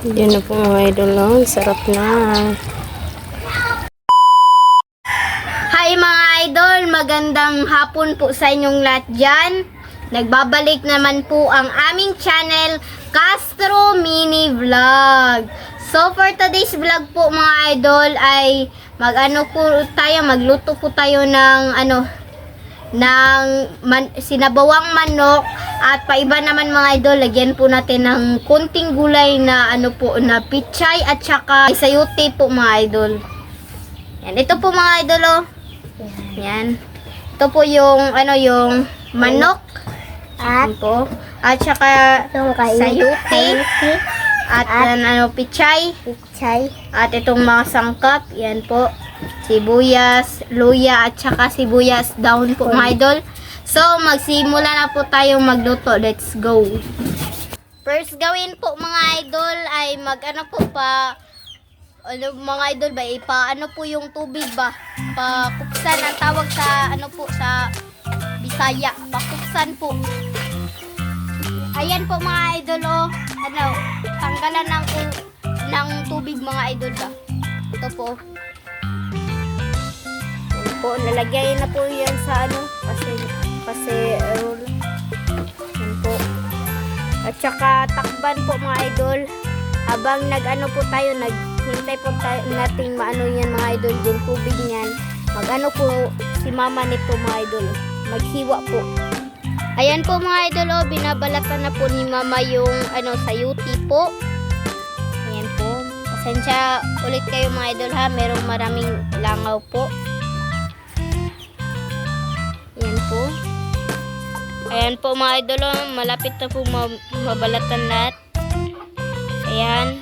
Yan na po mga idol? Ang Sarap na. Hi mga idol, magandang hapon po sa inyong lahat dyan. Nagbabalik naman po ang aming channel, Castro Mini Vlog. So for today's vlog po mga idol ay mag-ano po tayo, magluto po tayo ng ano, ng man, sinabawang manok at paiba naman mga idol, lagyan po natin ng kunting gulay na ano po, na pichay at saka sayuti po mga idol. Yan, ito po mga idol oh. Yan. Ito po yung ano yung manok. At po. At saka sayuti. At, yan, ano pichay. Pichay. At itong mga sangkap. Yan po. Sibuyas, luya at saka sibuyas down po mga idol. So magsimula na po tayong magluto. Let's go. First gawin po mga idol ay mag ano po pa ano mga idol ba ipa ano po yung tubig ba? Pakuksan ang tawag sa ano po sa Bisaya. Pakuksan po. Ayan po mga idol oh. Ano tanggalan ng ng tubig mga idol ba? Ito po po nalagay na po yan sa ano kasi kasi roll yan po at saka takban po mga idol habang nag-ano po tayo, naghintay po tayo nating maano yan mga idol, yung tubig niyan. Mag-ano po si mama nito mga idol, maghiwa po. Ayan po mga idol, oh, binabalatan na po ni mama yung ano, sayuti po. Ayan po. Pasensya ulit kayo mga idol ha, merong maraming langaw po. Ayan po mga idol, malapit na po ma- mabalatan lahat. Ayan.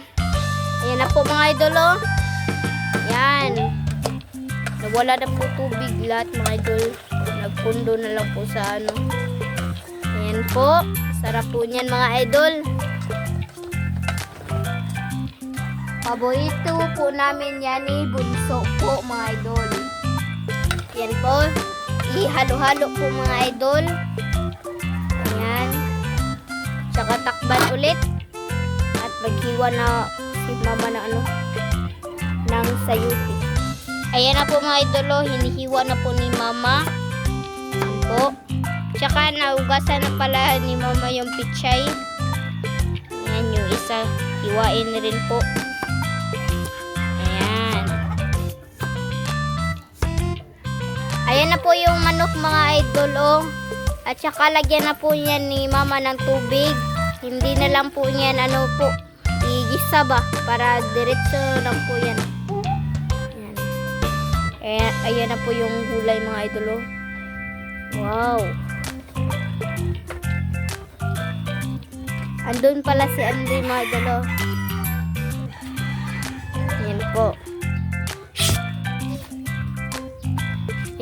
Ayan na po mga idol. Ayan. Nawala na po tubig lahat mga idol. Nagpundo na lang po sa ano. Ayan po. Sarap po niyan mga idol. Paborito po namin yan ni Bunso po mga idol. Ayan po. Ihalo-halo po mga idol. Ulit at maghiwa na si mama na ano ng sayuti. Ayan na po mga idolo, hinihiwa na po ni mama. Ayan po. Tsaka naugasan na pala ni mama yung pichay. Ayan yung isa, hiwain rin po. Ayan. Ayan na po yung manok mga idol oh. At saka lagyan na po yan ni mama ng tubig. Hindi na lang po yan ano po, igisa ba para diretso lang po yan. Ayan. Ayan, ayan na po yung gulay mga idolo. Wow. Andun pala si Andre mga idolo. Ayan po.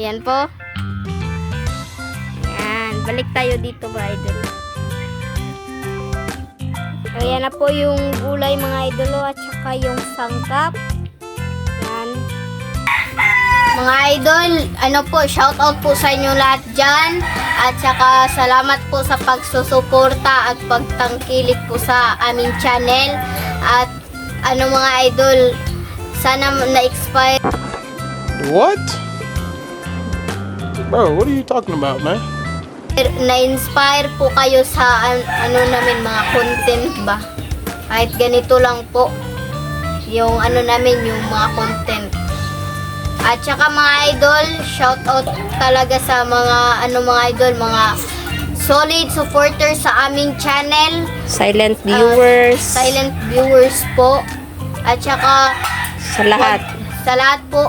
Ayan po. Ayan. Balik tayo dito mga idol. Ayan na po yung gulay mga idolo at saka yung sangkap. Yan. Mga idol, ano po, shout out po sa inyo lahat dyan. At saka salamat po sa pagsusuporta at pagtangkilik po sa aming channel. At ano mga idol, sana na-expire What? Bro, what are you talking about, man? Na-inspire po kayo sa an- ano namin mga content ba kahit ganito lang po yung ano namin yung mga content at saka mga idol shout out talaga sa mga ano mga idol mga solid supporters sa aming channel Silent viewers. silent viewers po at saka Sa lahat. sa lahat po.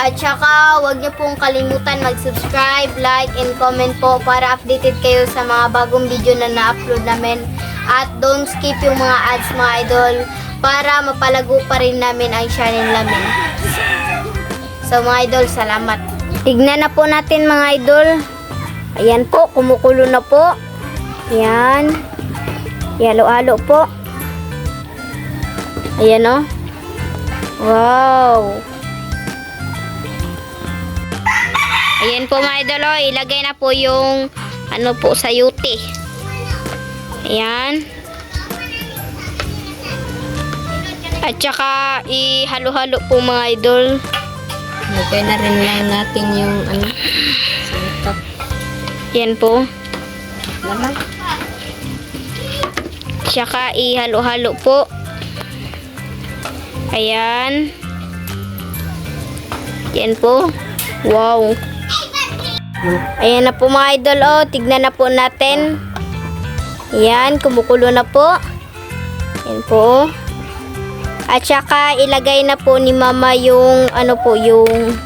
At saka, huwag niyo pong kalimutan mag-subscribe, like, and comment po para updated kayo sa mga bagong video na na-upload namin. At don't skip yung mga ads mga idol para mapalago pa rin namin ang channel namin. So mga idol, salamat. Tignan na po natin mga idol. Ayan po, kumukulo na po. Ayan. Yalo-alo po. Ayan o. Wow. Ayan po mga idol, oh, ilagay na po yung ano po sa yuti. Ayan. At saka ihalo-halo po mga idol. Lagay na rin lang natin yung ano, sangkap. Yan po. Laman. Tsaka ihalo-halo po. Ayan. Yan po. Wow. Ayan na po mga idol. Oh, tignan na po natin. Ayan, kumukulo na po. Ayan po. At saka ilagay na po ni mama yung ano po, yung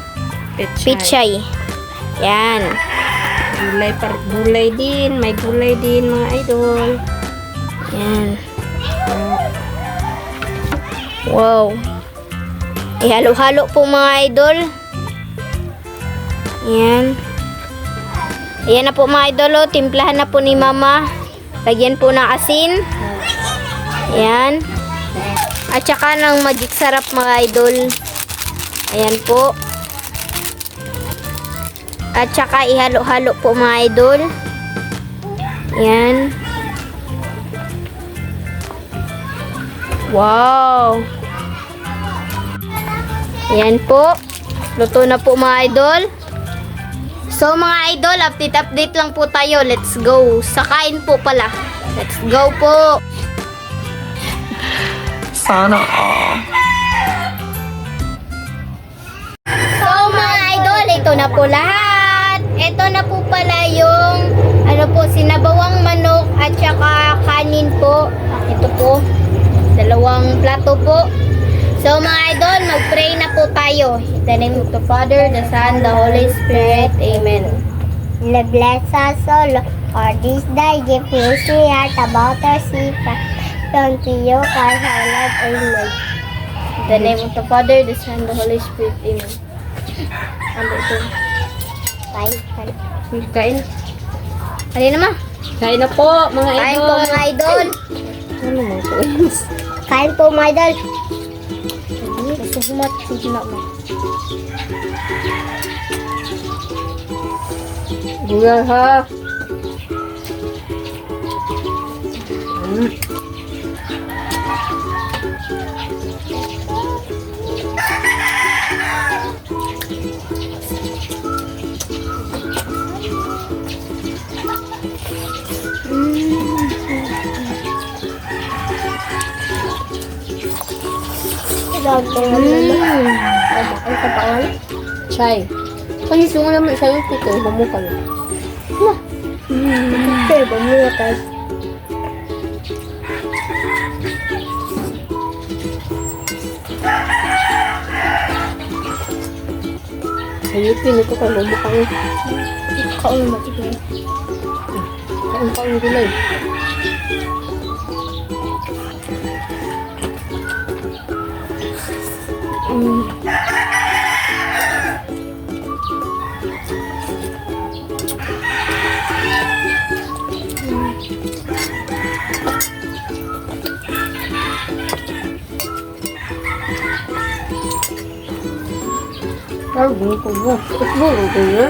pichay. Yan. Gulay, par gulay din. May gulay din mga idol. Yan. Wow. Ihalo-halo po mga idol. Yan. Ayan na po mga idol. Oh. Timplahan na po ni mama. Lagyan po ng asin. Ayan. At saka ng magic sarap mga idol. Ayan po. At saka ihalo-halo po mga idol. Ayan. Wow! Yan po. Luto na po mga idol. So mga idol, update-update lang po tayo. Let's go. Sakain po pala. Let's go po. Sana all. So mga idol, ito na po lahat. Ito na po pala yung ano po, sinabawang manok at saka kanin po. Ito po. Dalawang plato po. So mga idol, mag-pray na po tayo. In the name of the Father, the Son, the Holy Spirit. Amen. Lord bless us, O Lord, for this day give me see heart about our secret. Unto you, Christ our Lord, Amen. In the name of the Father, the Son, the Holy Spirit. Amen. Ano ito? Bye. Bye. Kain. Halina naman. Kain na po mga idol. Kain po mga idol. Ano mo? Kain po, my idol. Kau semua cuci nak mah. Gula ha. Hmm. Mm. Ang kapangan. Chay. Kasi sungo naman sa yung pito, mamukan. Sir, bumula tayo. Sa yupin ito ka mamukan. Kaon mo, sige. Kain pa ang gulay.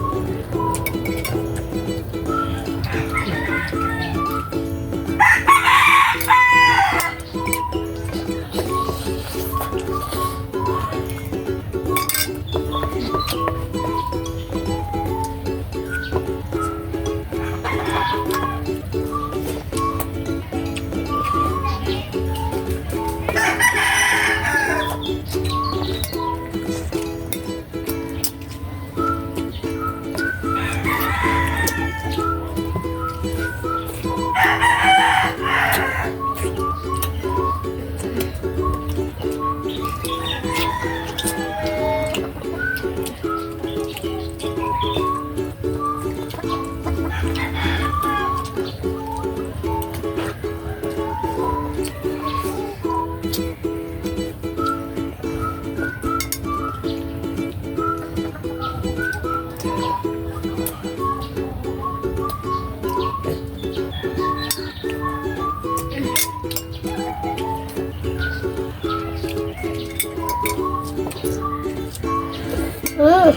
Hmm.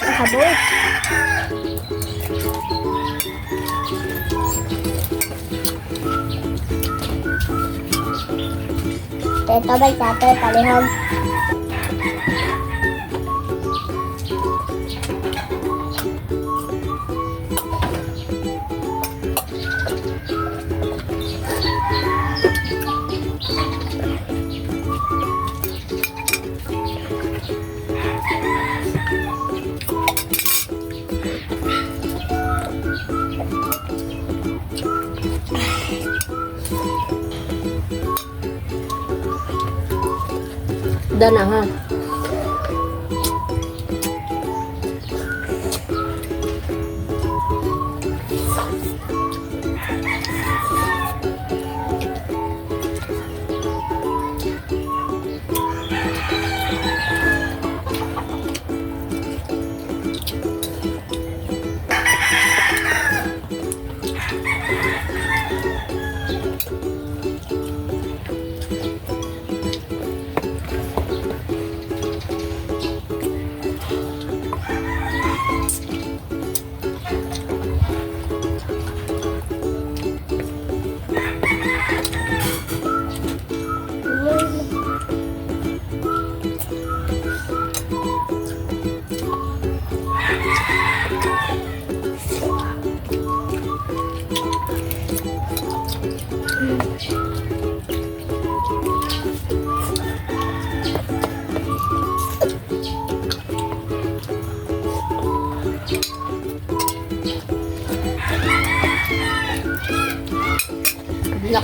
Ba't ka mo? Ayun po. Kain po, my idol. Kain ka ba? Kaya. Kaya. Hmm. Kaboy. Ito ba sa ate, palihog? Dana ha. Naku mga idol. Ito ba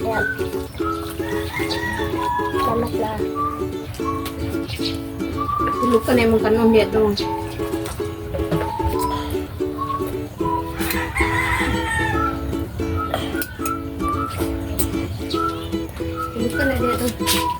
Ayan. Salamat na. Luka na yung kanong dito. Luka na dito.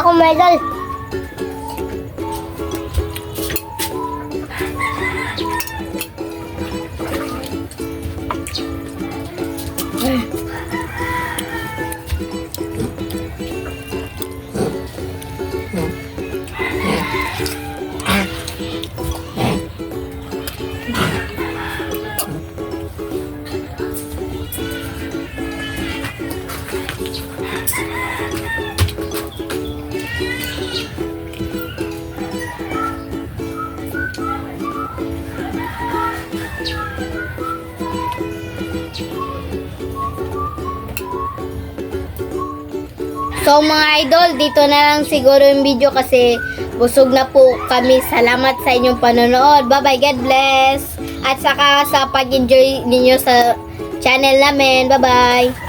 Hindi na ako So mga idol, dito na lang siguro yung video kasi busog na po kami. Salamat sa inyong panonood. Bye-bye, God bless. At saka sa pag-enjoy ninyo sa channel namin. Bye-bye.